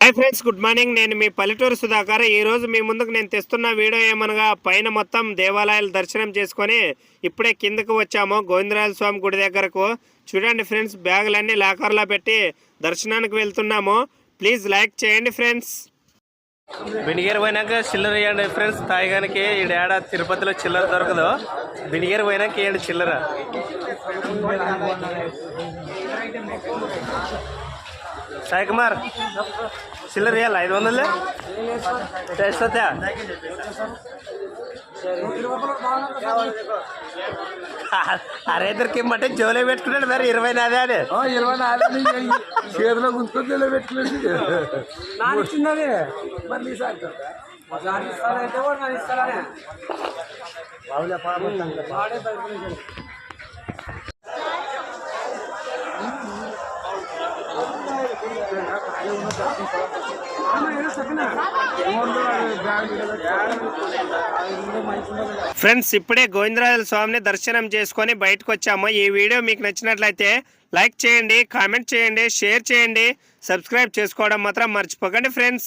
Hi friends good morning నేను మీ పల్లెటూరు సుధాకర్. ఈరోజు మీ ముందుకు నేను తెస్తున్న వీడియో ఏమనగా పైన మొత్తం దేవాలయాలు దర్శనం చేసుకొని ఇప్పుడే కిందకు వచ్చాము. గోవిందరాజ స్వామి గుడి దగ్గరకు. చూడండి ఫ్రెండ్స్ బ్యాగులన్నీ లాకర్లో పెట్టి దర్శనానికి వెళ్తున్నాము. ప్లీజ్ లైక్ చేయండి ఫ్రెండ్స్ బినిగేరు పోయినాక చిల్లర ఇవ్వండి ఫ్రెండ్స్ తాయిగానికి ఈ ఏడా తిరుపతిలో చిల్లర దొరకదు. బినిగేరు పోయినాక ఇవ్వండి చిల్లర. సాయి కుమార్ చిల్లర ఇవ్వాలి ఐదు వందలు? చేస్తా అరే ఇద్దరికి ఇమ్మంటే జోలే పెట్టుకున్నాడు మరి ఇరవై నాదే అని. ఇరవై నాలుగు చేతిలో గుంతుకొని ఇచ్చినది మళ్ళీ ఈసారి ఒకసారి ఫ్రెండ్స్ ఇప్పుడే గోవిందరాజుల స్వామిని దర్శనం చేసుకొని బయటకు వచ్చాము. ఈ వీడియో మీకు నచ్చినట్లయితే లైక్ చేయండి కామెంట్ చేయండి షేర్ చేయండి సబ్స్క్రైబ్ చేసుకోవడం మాత్రం మర్చిపోకండి ఫ్రెండ్స్.